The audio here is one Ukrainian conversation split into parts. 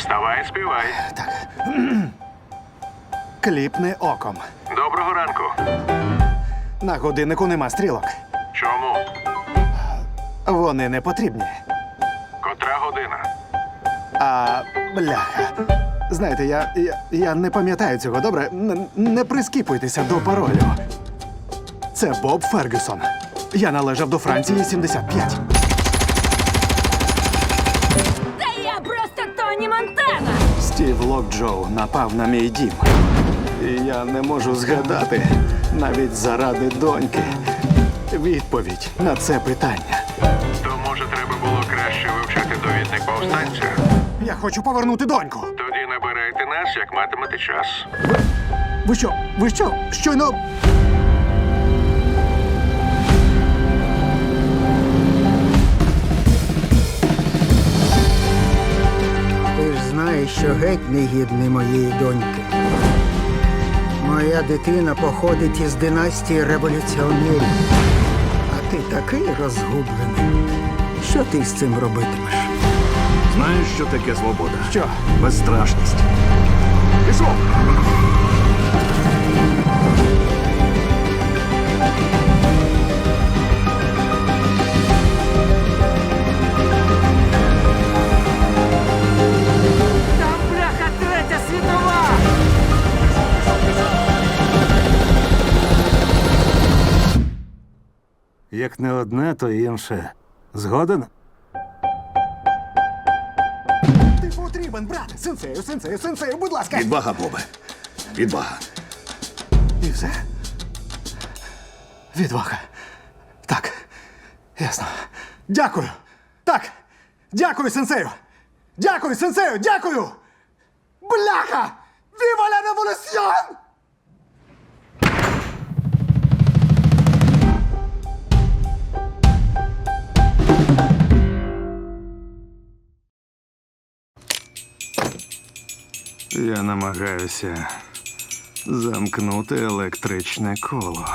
Вставай, співай. Так. Кліпни оком. Доброго ранку. На годиннику нема стрілок. Чому? Вони не потрібні. Котра година? А бляха. Знаєте, я я, я не пам'ятаю цього добре. Н не прискіпуйтеся до паролю. Це Боб Фергюсон. Я належав до Франції 75. Локджоу напав на мій дім. І я не можу згадати навіть заради доньки. Відповідь на це питання. То може треба було краще вивчити довідник повстанця? Я хочу повернути доньку. Тоді набирайте нас, як матимете час. Ви що? Ви що? Щойно. Що геть не гідний моєї доньки. Моя дитина походить із династії революціонерів. А ти такий розгублений. Що ти з цим робитимеш? Знаєш, що таке свобода? Що? Безстрашність. Пішов! Як не одне, то інше. Згоден? Ти потрібен, брат! Сенсею, сенсею, сенсею, будь ласка! Відвага, Бобе. Відвага. І все? Відвага. Так. Ясно. Дякую. Так. Дякую, сенсею. Дякую, сенсею, дякую. Бляха! Віва ла революціон! Я намагаюся замкнути електричне коло.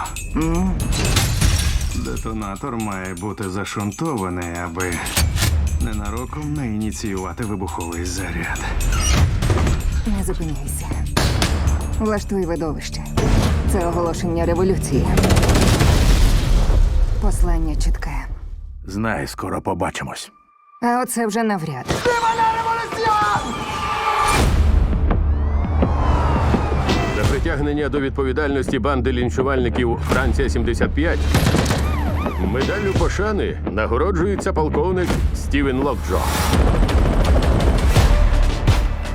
Детонатор має бути зашунтований, аби ненароком не ініціювати вибуховий заряд. Не зупиняйся. Влаштуй видовище. Це оголошення революції. Послання чітке. Знай, скоро побачимось. А оце вже навряд. За притягнення до відповідальності банди лінчувальників Франція 75 медаллю пошани нагороджується полковник Стівен Локджо.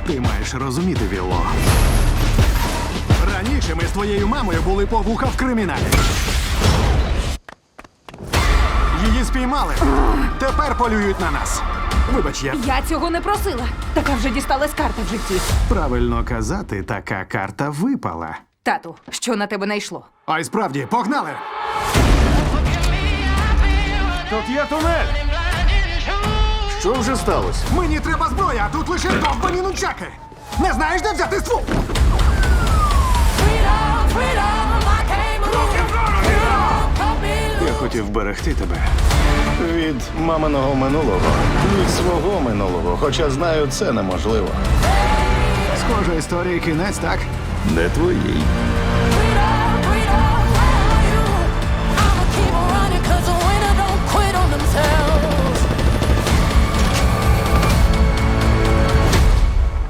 Ти маєш розуміти, Вілло. Раніше ми з твоєю мамою були по вуха в криміналі. Її спіймали. Тепер полюють на нас. Вибач, я Я цього не просила. Така вже дісталась карта в житті. правильно казати, така карта випала. Тату, що на тебе найшло? А й справді, погнали! Тут є тунель! Що вже сталося? Мені треба зброя, а тут лише довбані нунчаки. Не знаєш, де взяти ствол? Я хотів берегти тебе від маминого минулого, від свого минулого, хоча знаю, це неможливо. Схожа історія кінець, так? Не твоїй.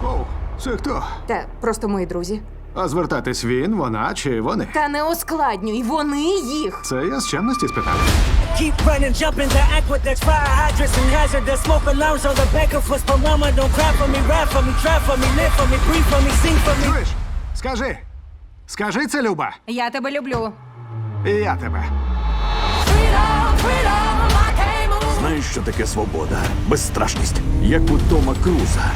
Оу, це хто? Та просто мої друзі. А звертатись він, вона чи вони? Та не ускладнюй, вони їх. Це я з чемності спитав. Keep running, jumping the aqueducts, fire hydrants and hazard. hazardous smoke alarms on the back of us. But mama, don't cry for me, rap for me, try for me, live for me, breathe for me, sing for me. Чуєш? Скажи. Скажи це, Люба. Я тебе люблю. І я тебе. Знаєш, що таке свобода? Безстрашність, як у Тома Круза.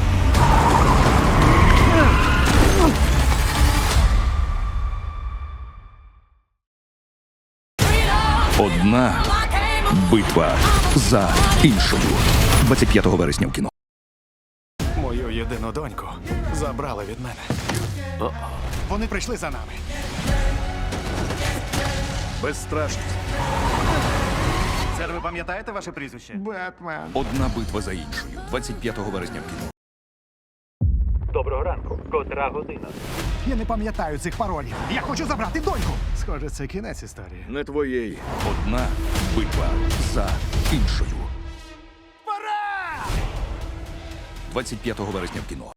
Одна битва за іншою. 25 вересня в кіно. Мою єдину доньку забрали від мене. Вони прийшли за нами. Безстрашність. Сер, ви пам'ятаєте ваше прізвище? Бетмен. Одна битва за іншою. 25 вересня в кіно. Доброго ранку. Котра година. Я не пам'ятаю цих паролів. Я хочу забрати доньку. Схоже, це кінець історії. Не твоєї. Одна битва за іншою. Пора! 25 вересня в кіно.